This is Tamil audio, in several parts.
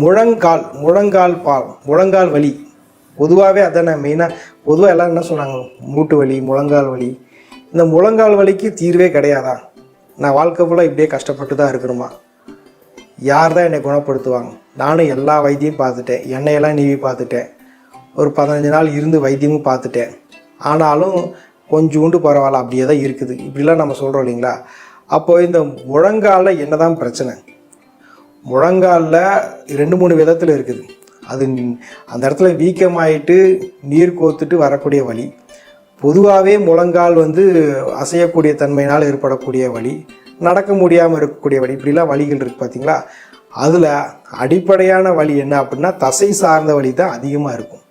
முழங்கால் முழங்கால் பால் முழங்கால் வலி. பொதுவாகவே அதானே மெயினாக பொதுவாக எல்லாம் என்ன சொன்னாங்க? மூட்டு வலி முழங்கால் வலி. இந்த முழங்கால் வலிக்கு தீர்வே கிடையாதா? நான் வாழ்க்கை ஃபுல்லாக இப்படியே கஷ்டப்பட்டு தான் இருக்கணுமா? யார் தான் என்னை குணப்படுத்துவாங்க? நானும் எல்லா வைத்தியம் பார்த்துட்டேன். எண்ணெயெல்லாம் நீவி பார்த்துட்டேன். ஒரு பதினஞ்சு நாள் இருந்து வைத்தியமும் பார்த்துட்டேன். ஆனாலும் கொஞ்சோண்டு பரவாயில்ல அப்படியே தான் இருக்குது. இப்படிலாம் நம்ம சொல்கிறோம் இல்லைங்களா? அப்போது இந்த முழங்காலில் என்னதான் பிரச்சனை? முழங்காலில் ரெண்டு மூணு விதத்தில் இருக்குது. அது அந்த இடத்துல வீக்கமாயிட்டு நீர் கோத்துட்டு வரக்கூடிய வலி. பொதுவாகவே முழங்கால் வந்து அசையக்கூடிய தன்மையினால் ஏற்படக்கூடிய வலி நடக்க முடியாமல் இருக்கக்கூடிய வலி இப்படிலாம் வலிகள் இருக்குது பார்த்தீங்களா அதில் அடிப்படையான வலி என்ன அப்படின்னா தசை சார்ந்த வலி தான் அதிகமாக இருக்கும்.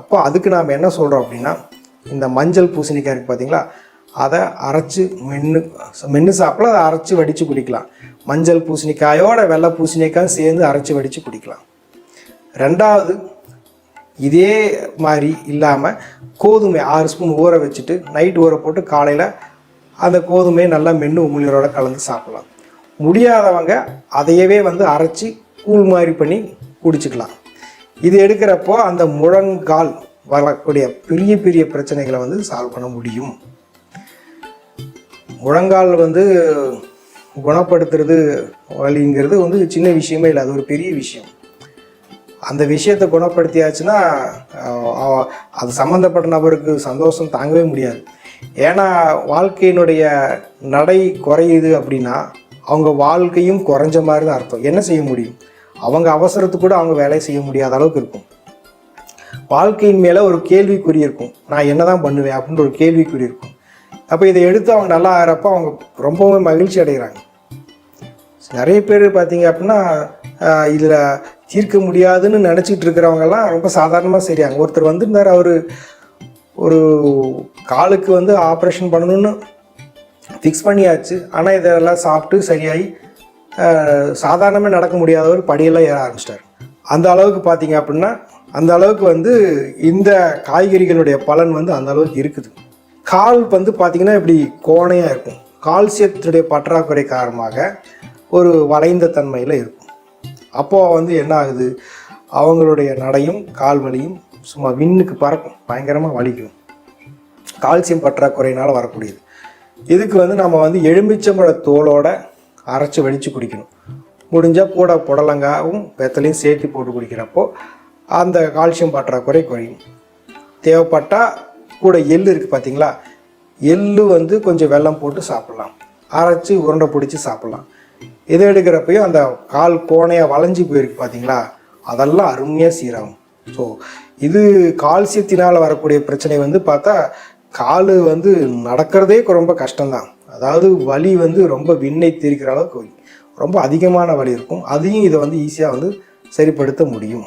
அப்போ அதுக்கு நாம் என்ன சொல்கிறோம் அப்படின்னா இந்த மஞ்சள் பூசணிக்காய் இருக்குது பார்த்தீங்களா அதை அரைச்சி மென்று மென்று சாப்பிட அதை அரைச்சி வடித்து குடிக்கலாம். மஞ்சள் பூசணிக்காயோட வெள்ளை பூசணிக்காயும் சேர்ந்து அரைச்சி வடித்து குடிக்கலாம். ரெண்டாவது இதே மாதிரி இல்லாமல் கோதுமை ஆறு ஸ்பூன் ஊற வச்சுட்டு நைட் ஊற போட்டு காலையில் அந்த கோதுமையை நல்லா மென்று உமிழரோட கலந்து சாப்பிடலாம். முடியாதவங்க அதையவே வந்து அரைச்சி கூழ் மாதிரி பண்ணி குடிச்சுக்கலாம். இது எடுக்கிறப்போ அந்த முழங்கால் வரக்கூடிய பெரிய பெரிய பிரச்சனைகளை வந்து சால்வ் பண்ண முடியும். முழங்கால் வந்து குணப்படுத்துறது வழிங்கிறது வந்து சின்ன விஷயமே இல்லை. அது ஒரு பெரிய விஷயம். அந்த விஷயத்தை குணப்படுத்தியாச்சுன்னா அது சம்மந்தப்பட்ட நபருக்கு சந்தோஷம் தாங்கவே முடியாது. ஏன்னா வாழ்க்கையினுடைய நடை குறையுது அப்படின்னா அவங்க வாழ்க்கையும் குறைஞ்ச மாதிரி தான் அர்த்தம். என்ன செய்ய முடியும்? அவங்க அவசரத்துக்கு கூட அவங்க வேலையை செய்ய முடியாத அளவுக்கு இருக்கும். வாழ்க்கையின் மேலே ஒரு கேள்விக்குறி இருக்கும். நான் என்னதான் பண்ணுவேன் அப்படின்ற ஒரு கேள்விக்குறி இருக்கும். அப்போ இதை எடுத்து அவங்க நல்லா ஆகிறப்ப அவங்க ரொம்பவே மகிழ்ச்சி அடைகிறாங்க. நிறைய பேர் பார்த்தீங்க அப்படின்னா இதில் தீர்க்க முடியாதுன்னு நினச்சிக்கிட்டு இருக்கிறவங்கெல்லாம் ரொம்ப சாதாரணமாக சரியாங்க ஒருத்தர் வந்திருந்தார் அவர் ஒரு காலுக்கு வந்து ஆப்ரேஷன் பண்ணணும்னு ஃபிக்ஸ் பண்ணியாச்சு. ஆனால் இதெல்லாம் சாப்பிட்டு சரியாகி சாதாரணமாக நடக்க முடியாதவர் படியெல்லாம் ஏற ஆரம்பிச்சிட்டார். அந்த அளவுக்கு பார்த்தீங்க அப்படின்னா அந்த அளவுக்கு வந்து இந்த காய்கறிகளுடைய பலன் வந்து அந்த அளவுக்கு இருக்குது. கால் வந்து பார்த்திங்கன்னா இப்படி கோணையாக இருக்கும். கால்சியத்தினுடைய பற்றாக்குறை காரணமாக ஒரு வளைந்த தன்மையில் இருக்கும். அப்போது வந்து என்ன ஆகுது? அவங்களுடைய நடையும் கால் வலியும் சும்மா விண்ணுக்கு பறக்கும். பயங்கரமாக வலிக்கும். கால்சியம் பற்றாக்குறையினால் வரக்கூடியது. இதுக்கு வந்து நம்ம வந்து எலுமிச்சம்பழ தோலோட அரைச்சி வடித்து குடிக்கணும். முடிஞ்சால் கூட புடலங்காவும் வெத்தலையும் சேர்த்து போட்டு குடிக்கிறப்போ அந்த கால்சியம் பற்றாக்குறை குறையும். தேவைப்பட்டால் கூட எள் இருக்குது பார்த்தீங்களா எள்ளு வந்து கொஞ்சம் வெல்லம் போட்டு சாப்பிட்லாம். அரைச்சி உருண்டை பிடிச்சி சாப்பிட்லாம். இதை எடுக்கிறப்பையும் அந்த கால் கோணையாக வளைஞ்சு போயிருக்கு பார்த்தீங்களா அதெல்லாம் அருமையாக சீராகும். ஸோ இது கால்சியத்தினால் வரக்கூடிய பிரச்சனை வந்து பார்த்தா கால் வந்து நடக்கிறதே ரொம்ப கஷ்டம்தான். அதாவது வலி வந்து ரொம்ப விண்ணை தெரிக்கிற அளவுக்கு ரொம்ப அதிகமான வலி இருக்கும். அதையும் இதை வந்து ஈஸியாக வந்து சரிப்படுத்த முடியும்.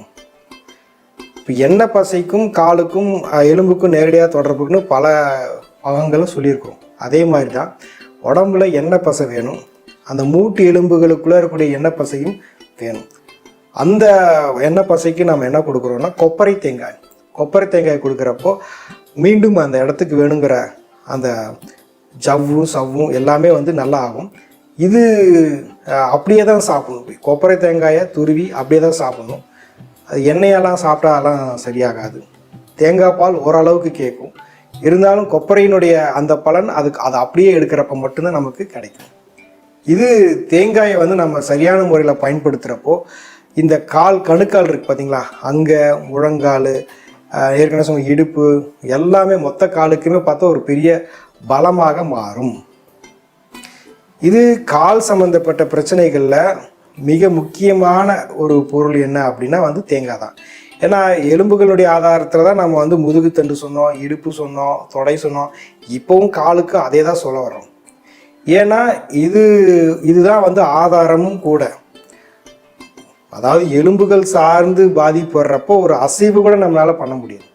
இப்போ எண்ணெய் பசைக்கும் காலுக்கும் எலும்புக்கும் நேரடியாக தொடர்புக்குன்னு பல பாகங்களை சொல்லியிருக்கோம். அதே மாதிரி தான் உடம்புல எண்ணெய் பசை வேணும். அந்த மூட்டு எலும்புகளுக்குள்ளே இருக்கக்கூடிய எண்ணெய் பசையும் வேணும். அந்த எண்ணெய் பசைக்கு நம்ம என்ன கொடுக்குறோம்னா கொப்பரை தேங்காய். கொப்பரை தேங்காய் கொடுக்குறப்போ மீண்டும் அந்த இடத்துக்கு வேணுங்கிற அந்த ஜவ்வும் சவ்வும் எல்லாமே வந்து நல்லா ஆகும். இது அப்படியே தான் சாப்பிடணும். கொப்பரை தேங்காயை துருவி அப்படியே தான் சாப்பிடணும். அது எண்ணெயெல்லாம் சாப்பிட்டாலாம் சரியாகாது. தேங்காய் பால் ஓரளவுக்கு கேட்கும். இருந்தாலும் கொப்பரையினுடைய அந்த பலன் அதுக்கு அதை அப்படியே எடுக்கிறப்ப மட்டும்தான் நமக்கு கிடைக்கும். இது தேங்காயை வந்து நம்ம சரியான முறையில் பயன்படுத்துகிறப்போ இந்த கால் கணுக்கால் இருக்குது பார்த்தீங்களா அங்கே முழங்கால் ஏற்கனவே சொன்ன இடுப்பு எல்லாமே மொத்த காலுக்குமே பார்த்தா ஒரு பெரிய பலமாக மாறும். இது கால் சம்பந்தப்பட்ட பிரச்சனைகளில் மிக முக்கியமான ஒரு பொருள் என்ன அப்படின்னா வந்து தேங்காய் தான். ஏன்னா எலும்புகளுடைய ஆதாரத்தில் தான் நம்ம வந்து முதுகுத்தண்டு சொன்னோம் இடுப்பு சொன்னோம் தொடை சொன்னோம் இப்போவும் காலுக்கு அதே தான் சொல்ல வரோம் ஏன்னா இது இதுதான் வந்து ஆதாரமும் கூட. அதாவது எலும்புகள் சார்ந்து பாதிப்பு வர்றப்போ ஒரு அசைவு கூட நம்மளால் பண்ண முடியும்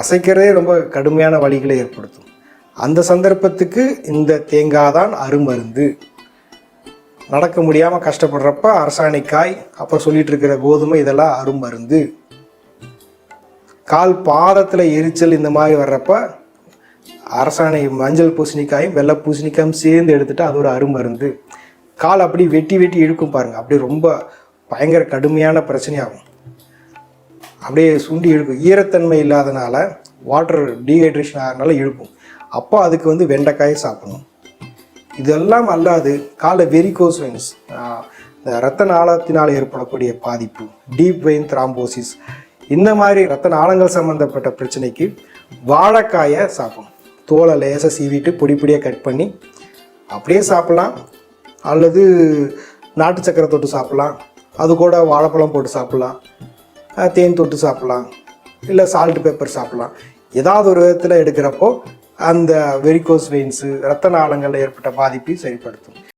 அசைக்கிறதே ரொம்ப கடுமையான வலிகளை ஏற்படுத்தும். அந்த சந்தர்ப்பத்துக்கு இந்த தேங்காய் தான் அருமருந்து. நடக்க முடியாமல் கஷ்டப்படுறப்ப அரசாணிக்காய் அப்புறம் சொல்லிட்டு இருக்கிற கோதுமை இதெல்லாம் அருமருந்து. கால் பாதத்தில் எரிச்சல் இந்த மாதிரி வர்றப்ப அரசாணை மஞ்சள் பூசணிக்காயும் வெள்ளை பூசணிக்காயும் சேர்ந்து எடுத்துட்டு அது ஒரு அருமருந்து. கால் அப்படி வெட்டி வெட்டி இழுக்கும் பாருங்கள் அப்படி ரொம்ப பயங்கர கடுமையான பிரச்சனையாகும். அப்படியே சுண்டி இழுக்கும். ஈரத்தன்மை இல்லாதனால வாட்டர் டீஹைட்ரேஷன் ஆகிறதுனால இழுக்கும். அப்போ அதுக்கு வந்து வெண்டைக்காயை சாப்பிடணும். இதெல்லாம் அல்லாது காலை வெரிகோஸ் வெயின்ஸ் இந்த ரத்த நாளத்தினால் ஏற்படக்கூடிய பாதிப்பு டீப் வெயின் த்ராம்போசிஸ் இந்த மாதிரி ரத்த நாளங்கள் சம்மந்தப்பட்ட பிரச்சனைக்கு வாழைக்காயை சாப்பிடணும். தோலை லேசாக சீவிட்டு பொடி பொடியாக கட் பண்ணி அப்படியே சாப்பிட்லாம். அல்லது நாட்டு சக்கரை தொட்டு சாப்பிட்லாம். அது கூட வாழைப்பழம் போட்டு சாப்பிட்லாம். தேன் தொட்டு சாப்பிட்லாம். இல்லை சால்ட் பேப்பர் சாப்பிட்லாம். ஏதாவது ஒரு விதத்தில் எடுக்கிறப்போ அந்த வெரிகோஸ் வெயின்ஸு ரத்த நாளங்களில் ஏற்பட்ட பாதிப்பை சரிப்படுத்தும்.